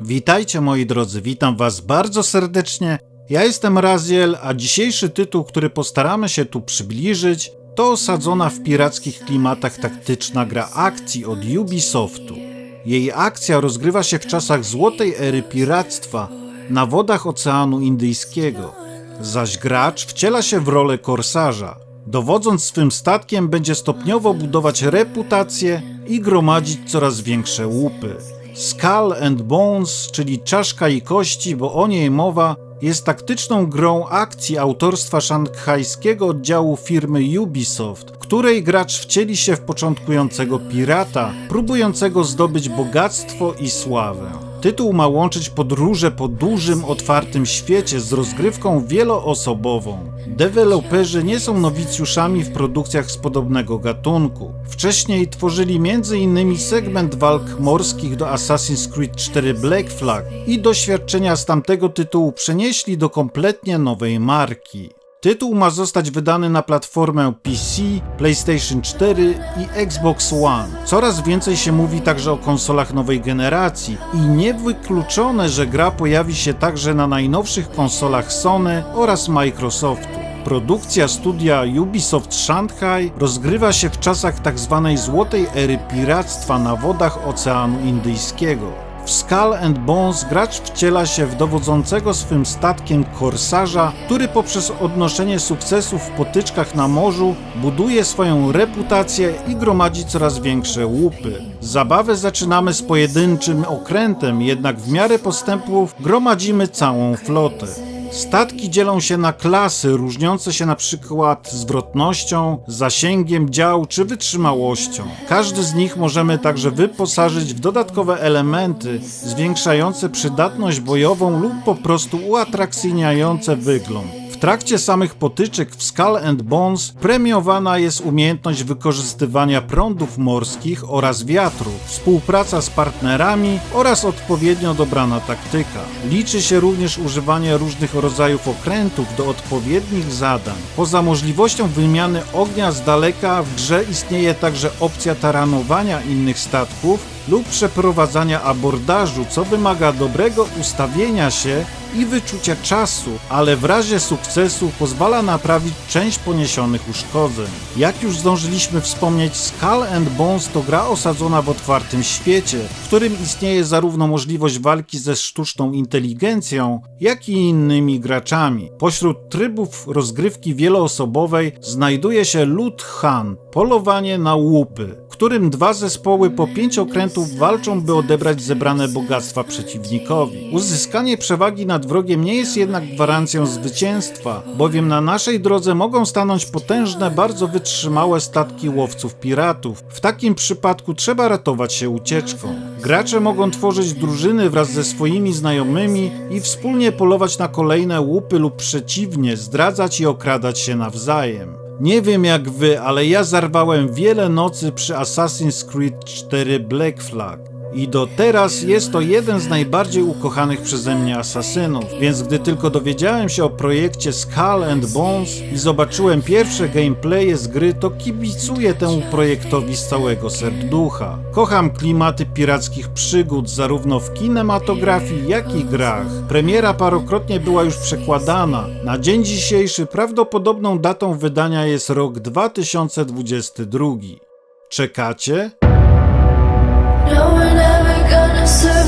Witajcie moi drodzy, witam was bardzo serdecznie. Ja jestem Raziel, a dzisiejszy tytuł, który postaramy się tu przybliżyć, to osadzona w pirackich klimatach taktyczna gra akcji od Ubisoftu. Jej akcja rozgrywa się w czasach złotej ery piractwa na wodach Oceanu Indyjskiego, zaś gracz wciela się w rolę korsarza. Dowodząc swym statkiem, będzie stopniowo budować reputację i gromadzić coraz większe łupy. Skull and Bones, czyli czaszka i kości, bo o niej mowa, jest taktyczną grą akcji autorstwa szanghajskiego oddziału firmy Ubisoft, której gracz wcieli się w początkującego pirata, próbującego zdobyć bogactwo i sławę. Tytuł ma łączyć podróże po dużym, otwartym świecie z rozgrywką wieloosobową. Deweloperzy nie są nowicjuszami w produkcjach z podobnego gatunku. Wcześniej tworzyli m.in. segment walk morskich do Assassin's Creed 4 Black Flag i doświadczenia z tamtego tytułu przenieśli do kompletnie nowej marki. Tytuł ma zostać wydany na platformę PC, PlayStation 4 i Xbox One. Coraz więcej się mówi także o konsolach nowej generacji i niewykluczone, że gra pojawi się także na najnowszych konsolach Sony oraz Microsoftu. Produkcja studia Ubisoft Shanghai rozgrywa się w czasach tzw. złotej ery piractwa na wodach Oceanu Indyjskiego. Skull and Bones gracz wciela się w dowodzącego swym statkiem korsarza, który poprzez odnoszenie sukcesów w potyczkach na morzu buduje swoją reputację i gromadzi coraz większe łupy. Zabawę zaczynamy z pojedynczym okrętem, jednak w miarę postępów gromadzimy całą flotę. Statki dzielą się na klasy różniące się na przykład zwrotnością, zasięgiem dział czy wytrzymałością. Każdy z nich możemy także wyposażyć w dodatkowe elementy zwiększające przydatność bojową lub po prostu uatrakcyjniające wygląd. Trakcie samych potyczek w Skull and Bones premiowana jest umiejętność wykorzystywania prądów morskich oraz wiatru, współpraca z partnerami oraz odpowiednio dobrana taktyka. Liczy się również używanie różnych rodzajów okrętów do odpowiednich zadań. Poza możliwością wymiany ognia z daleka w grze istnieje także opcja taranowania innych statków lub przeprowadzania abordażu, co wymaga dobrego ustawienia się i wyczucia czasu, ale w razie sukcesu pozwala naprawić część poniesionych uszkodzeń. Jak już zdążyliśmy wspomnieć, Skull and Bones to gra osadzona w otwartym świecie, w którym istnieje zarówno możliwość walki ze sztuczną inteligencją, jak i innymi graczami. Pośród trybów rozgrywki wieloosobowej znajduje się Loot Hunt, polowanie na łupy, w którym dwa zespoły po pięć okrętów walczą, by odebrać zebrane bogactwa przeciwnikowi. Uzyskanie przewagi nad wrogiem nie jest jednak gwarancją zwycięstwa, bowiem na naszej drodze mogą stanąć potężne, bardzo wytrzymałe statki łowców piratów. W takim przypadku trzeba ratować się ucieczką. Gracze mogą tworzyć drużyny wraz ze swoimi znajomymi i wspólnie polować na kolejne łupy lub przeciwnie, zdradzać i okradać się nawzajem. Nie wiem jak wy, ale ja zarwałem wiele nocy przy Assassin's Creed 4 Black Flag. I do teraz jest to jeden z najbardziej ukochanych przeze mnie asasynów, więc gdy tylko dowiedziałem się o projekcie Skull and Bones i zobaczyłem pierwsze gameplaye z gry, to kibicuję temu projektowi z całego serducha. Kocham klimaty pirackich przygód zarówno w kinematografii, jak i grach. Premiera parokrotnie była już przekładana. Na dzień dzisiejszy prawdopodobną datą wydania jest rok 2022. Czekacie? No, we're never gonna survive.